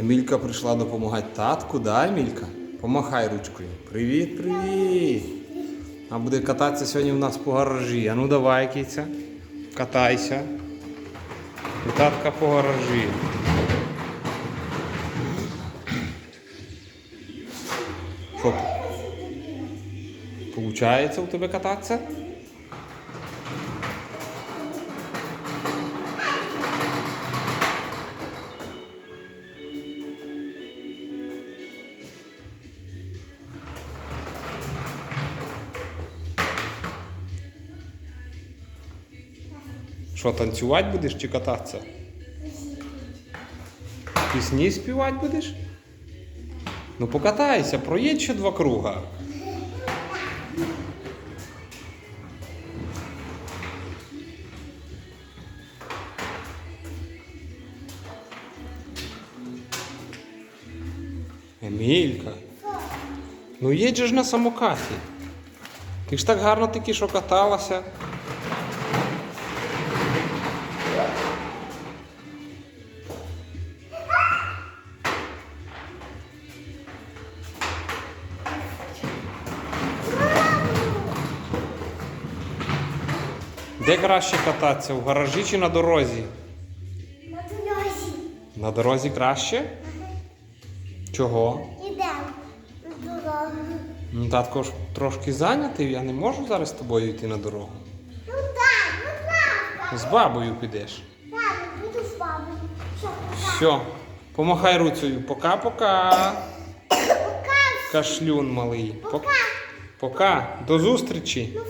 Емілька прийшла допомагати татку, да, Емілька? Помахай ручкою. Привіт, привіт. А буде кататися сьогодні в нас по гаражі. А ну давай, киця. Катайся. І татка по гаражі. Що? Получається у тебе кататися? Що, танцювати будеш чи кататися? Пісні співати будеш? Ну покатайся, проїдь ще два круга. Емілька. Ну їдь ж на самокаті. Ти ж так гарно тільки що каталася. Де краще кататися? В гаражі чи на дорозі? На дорозі. На дорозі краще? Чого? Ідемо на дорогу. Ну, татко ж трошки зайнятий, я не можу зараз з тобою йти на дорогу. Ну так, будь ласка. З бабою підеш. Так, буду з бабою. Пока? Все, помахай руцею. Пока-пока. Пока. Кашлюн малий. Пока. Пока. До зустрічі. Ну